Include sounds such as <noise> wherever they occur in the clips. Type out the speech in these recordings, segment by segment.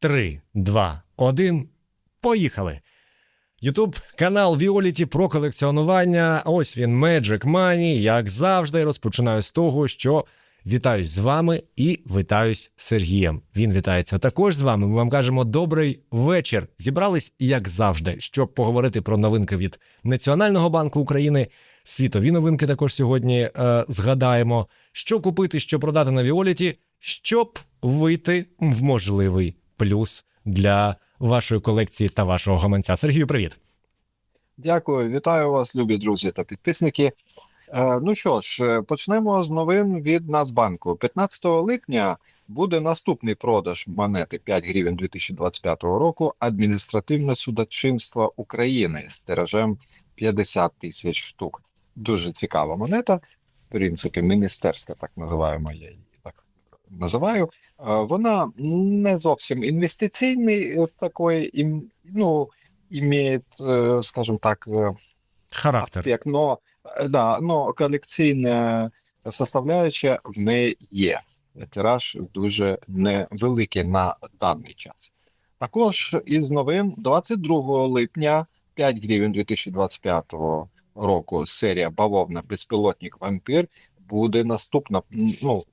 Три, два, один. Поїхали. Ютуб канал Віоліті про колекціонування. Ось він Magic Money. Як завжди, розпочинаю з того, що вітаюсь з вами і вітаюсь з Сергієм. Він вітається також з вами. Ми вам кажемо добрий вечір. Зібрались, як завжди, щоб поговорити про новинки від Національного банку України. Світові новинки також сьогодні е, згадаємо, що купити, що продати на Віоліті, щоб вийти в можливий плюс для вашої колекції та вашого гаманця. Сергію, привіт. Дякую, вітаю вас, любі друзі та підписники. Е, ну що ж, е, почнемо з новин від Нацбанку. 15 липня буде наступний продаж монети 5 гривень 2025 року адміністративне судочинство України з тиражем 50 тисяч штук. Дуже цікава монета. В принципі, міністерська, так називаємо її називаю. Е, Вона не зовсім інвестиційний е, такий, ім- ну, имеет, э, скажем так, э, Характер. аспект, но, э, да, но колекційна составляюча в неї є. Тираж дуже невеликий на даний час. Також із новин 22 липня 5 гривень 2025 року серія бавовна безпілотник вампір буде наступна, м, ну,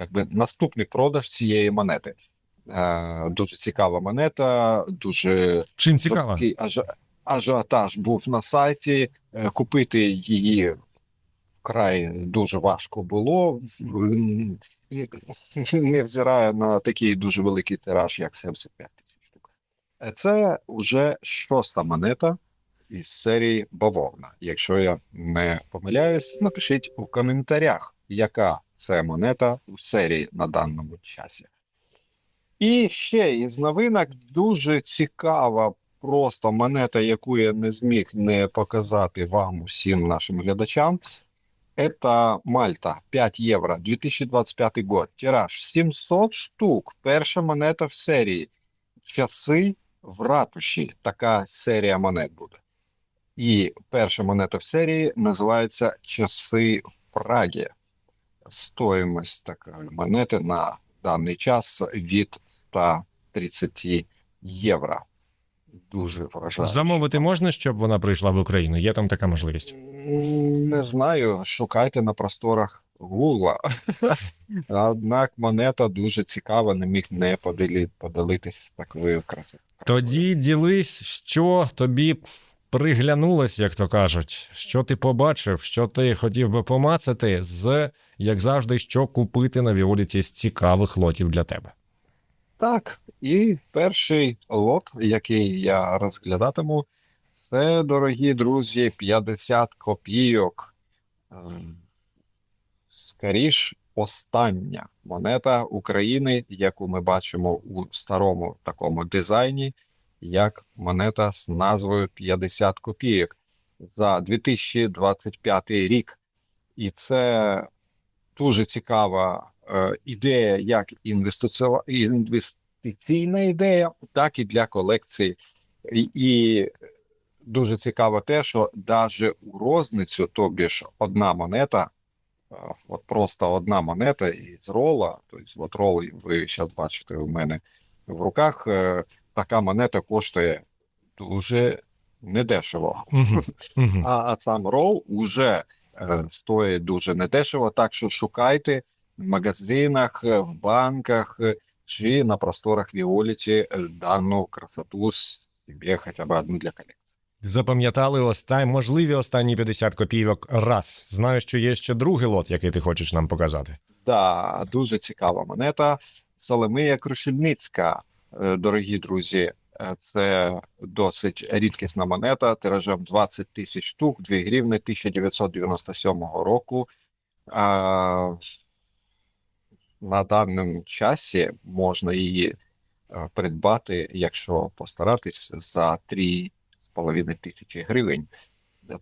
как би наступний продаж цієї монети. Е, дуже цікава монета, дуже Чим цікаво? Такий ажіотаж був на сайті. Е, Купити її вкрай дуже важко було, М, і- невзирає на такий дуже великий тираж, як 75 тисяч штук. Е, Це вже шоста монета із серії Бавовна. Якщо я не помиляюсь, напишіть у коментарях, яка це монета у серії на даному часі. І ще із новинок дуже цікава просто монета, яку я не зміг не показати вам, усім нашим глядачам. Это Мальта, 5 євро, 2025 год. Тираж 700 штук. Перша монета в серії. Часи в ратуші. Така серія монет буде. І перша монета в серії називається Часи в Прагі. Стоїмость такої монети на даний час від 130 євро. Дуже вражає. Замовити можна, щоб вона прийшла в Україну. Є там така можливість. Не знаю, шукайте на просторах Гугла. <laughs> Однак монета дуже цікава, не міг не поділі, поділитись такою красою. Тоді ділись, що тобі приглянулось, як то кажуть, що ти побачив, що ти хотів би помацати, з як завжди, що купити на Віоліті з цікавих лотів для тебе. Так, і перший лот, який я розглядатиму, це, дорогі друзі, 50 копійок. Ем, Скоріш, остання монета України, яку ми бачимо у старому такому дизайні, як монета з назвою 50 копійок за 2025 рік. І це дуже цікава е, ідея, як інвестиційна ідея, так і для колекції. І, і дуже цікаво те, що навіть у розницю, тобі ж одна монета, е, от просто одна монета із рола, тобто от рол ви зараз бачите у мене в руках, е, така монета коштує дуже недешево. А, а сам рол уже е, стоїть дуже недешево, так що шукайте в магазинах, е, в банках е, чи на просторах Віоліті е, дану красоту собі хоча б одну для колекції. Запам'ятали остан... можливі останні 50 копійок раз. Знаю, що є ще другий лот, який ти хочеш нам показати. Да, дуже цікава монета. Соломія Крушельницька, дорогі друзі. е, Це досить рідкісна монета, тиражем 20 тисяч штук, 2 гривни 1997 року. А, на даному часі можна її е, придбати, якщо постаратись, за 3,5 тисячі гривень.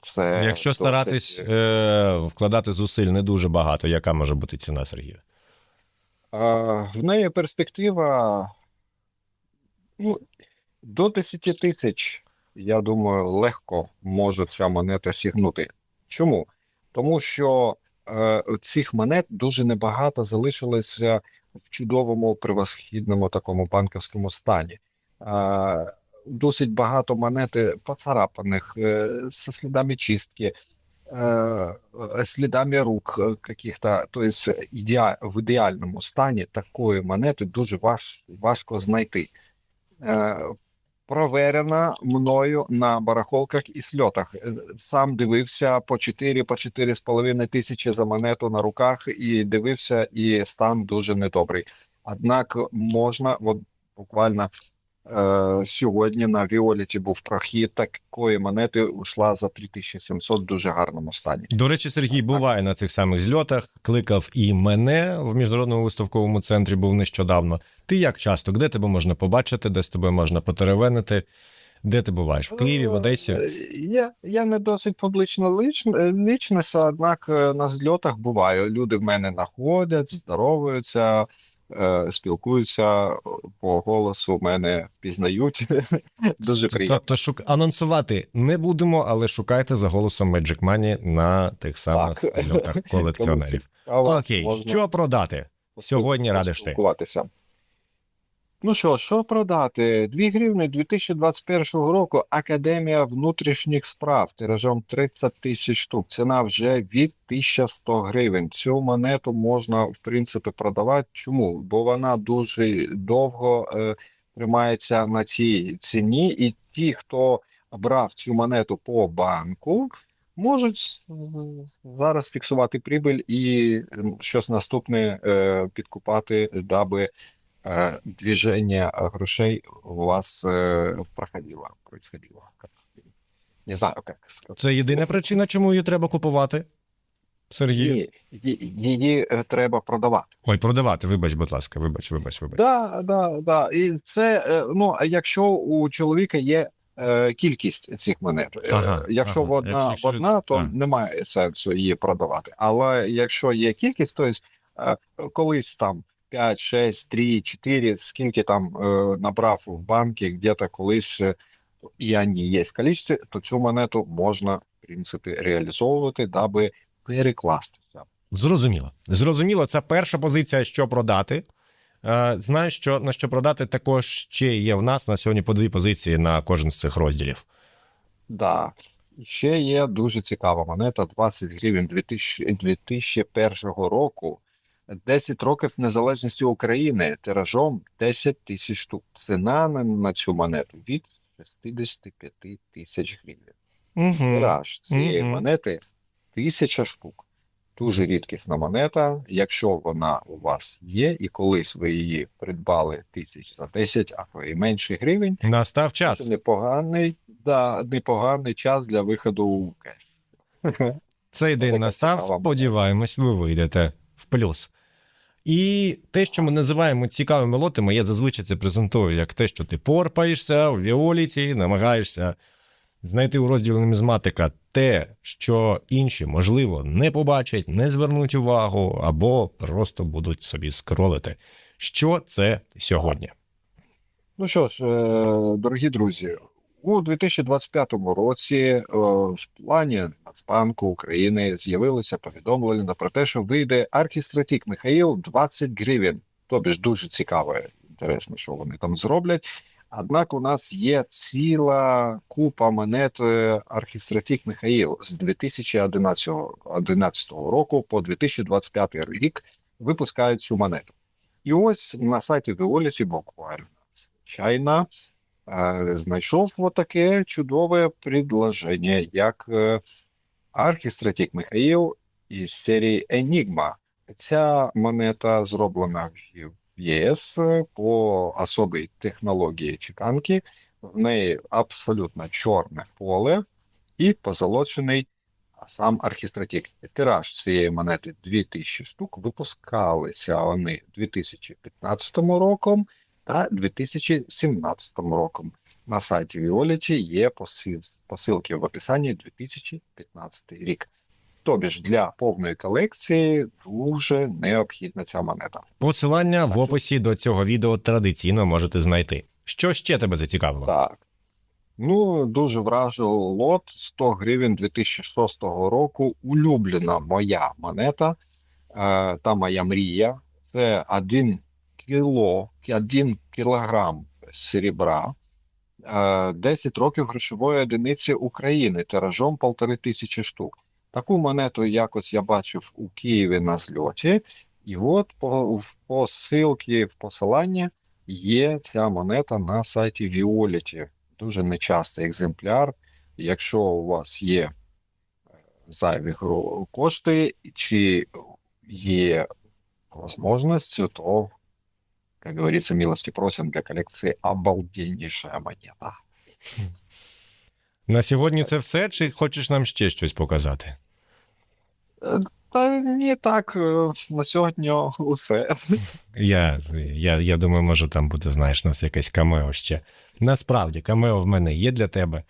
Це Якщо досить, старатись е, е... вкладати зусиль не дуже багато, яка може бути ціна Сергія? В неї перспектива ну, до 10 тисяч, я думаю, легко може ця монета сігнути. Чому? Тому що е, цих монет дуже небагато залишилося в чудовому привосхідному такому банківському стані. Е, Досить багато монети поцарапаних, е, зі слідами чистки, е, слідами рук е, каких-то. Тобто ідеа, в ідеальному стані такої монети дуже важ, важко знайти. Е, Проверена мною на барахолках і сльотах. Е, Сам дивився по 4 по 4,5 тисячі за монету на руках і дивився, і стан дуже недобрий. Однак можна, от буквально сьогодні на Віоліті був прохід такої монети, ушла за 3700 в дуже гарному стані. До речі, Сергій буває на цих самих зльотах, кликав і мене в міжнародному виставковому центрі був нещодавно. Ти як часто? Де тебе можна побачити, де з тобою можна потеревенити? Де ти буваєш? В Києві, в Одесі? Е, Я, я не досить публічна лич, е, лічність, однак е, на зльотах буваю. Люди в мене знаходять, здоровуються, е, спілкуються по голосу, мене впізнають. <laughs> Дуже приємно. Тобто шук... анонсувати не будемо, але шукайте за голосом Magic Money на тих самих льотах <laughs> колекціонерів. Окей, можна що продати? Сьогодні радиш ти. Ну що, що продати? 2 гривні 2021 року Академія внутрішніх справ тиражом 30 тисяч штук. Ціна вже від 1100 гривень. Цю монету можна, в принципі, продавати. Чому? Бо вона дуже довго е, тримається на цій ціні, і ті, хто брав цю монету по банку, можуть е, зараз фіксувати прибиль і щось наступне е, підкупати, даби движение э, грошей у вас э, проходило, происходило. Не знаю, как сказать. Це єдина причина, чому її треба купувати? Сергій. Ні, її е, треба продавати. Ой, продавати, вибач, будь ласка, вибач, вибач, вибач. Да, да, да. І це, е, ну, а якщо у чоловіка є е, кількість цих монет, Ага, якщо ага. одна, Якщо- одна, то а. немає сенсу її продавати. Але якщо є кількість, то е, колись там 5, 6, 3, 4, скільки там е, набрав в банки, где-то колись, і вони є в кількості, то цю монету можна, в принципі, реалізовувати, даби перекластися. Зрозуміло. Зрозуміло, це перша позиція, що продати. Е, Знаєш, що на що продати також ще є в нас на сьогодні по дві позиції на кожен з цих розділів. Да. Ще є дуже цікава монета 20 гривень 2000, 2001 року. 10 років незалежності України тиражом 10 тисяч штук. Ціна на, на цю монету від 65 тисяч гривень. Угу. Тираж цієї Мгм. монети тисяча штук. Дуже рідкісна монета. Якщо вона у вас є, і колись ви її придбали тисяч за 10, а то і менше гривень, Настав це час. непоганий, да, непоганий час для виходу у кеш. Цей день настав. Сподіваємось, ви вийдете в плюс. І те, що ми називаємо цікавими лотами, я зазвичай це презентую як те, що ти порпаєшся в Віоліті, намагаєшся знайти у розділі нумізматика те, що інші, можливо, не побачать, не звернуть увагу або просто будуть собі скролити. Що це сьогодні? Ну що ж, е, дорогі друзі, у 2025 році е, в плані Нацбанку України з'явилося повідомлення про те, що вийде архістратік Михаїл 20 гривень. Тобі ж дуже цікаво, інтересно, що вони там зроблять. Однак у нас є ціла купа монет е, архістратік Михаїл з 2011 11 року по 2025 рік випускають цю монету. І ось на сайті Віоліті буквально звичайно е, знайшов отаке чудове предложення, як е, архістратік Михаїл із серії Enigma. Ця монета зроблена в ЄС е, по особій технології чеканки. В неї абсолютно чорне поле і позолочений сам архістратік. Тираж цієї монети 2000 штук. Випускалися вони 2015 роком та 2017 роком. На сайті Violet є посил- посилки в описанні 2015 рік. Тобі ж для повної колекції дуже необхідна ця монета. Посилання в Так, що- описі до цього відео традиційно можете знайти. Що ще тебе зацікавило? Так. Ну, дуже вражив лот 100 гривень 2006 року. Улюблена моя монета е, та моя мрія. Це один кіло, 1 кілограм серебра, е, 10 років грошової одиниці України тиражом полтори тисячі штук. Таку монету якось я бачив у Києві на зльоті, і от по, в посилці, в посиланні є ця монета на сайті Violet. Дуже нечастий екземпляр. Якщо у вас є е, зайві кошти, чи є можливість, то, как говорится, милости просим для коллекции обалденнейшая монета. На сьогодні це все, чи хочеш нам ще щось показати? Та не так, е, на сьогодні усе. Я, я, я думаю, може там буде, знаєш, у нас якесь камео ще. Насправді, камео в мене є для тебе.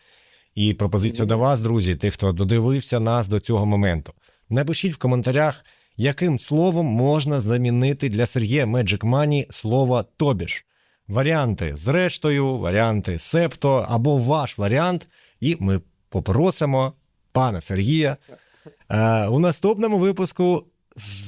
І пропозицію до вас, друзі, тих, хто додивився нас до цього моменту. Напишіть в коментарях, яким словом можна замінити для Сергія Magic Money слово тобіш. Варіанти зрештою, варіанти септо або ваш варіант, і ми попросимо пана Сергія е, у наступному випуску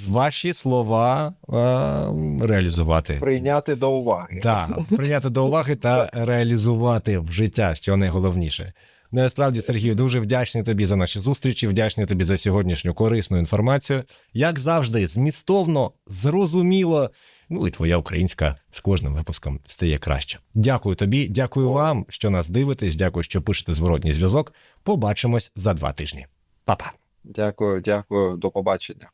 ваші слова е, реалізувати. Прийняти до уваги. Так, прийняти до уваги та <laughs> реалізувати в життя, що найголовніше. Насправді, Сергію, дуже вдячний тобі за наші зустрічі, вдячний тобі за сьогоднішню корисну інформацію. Як завжди, змістовно, зрозуміло. Ну і твоя українська з кожним випуском стає краще. Дякую тобі, дякую вам, що нас дивитесь. Дякую, що пишете зворотній зв'язок. Побачимось за два тижні. Па-па. Дякую, дякую, до побачення.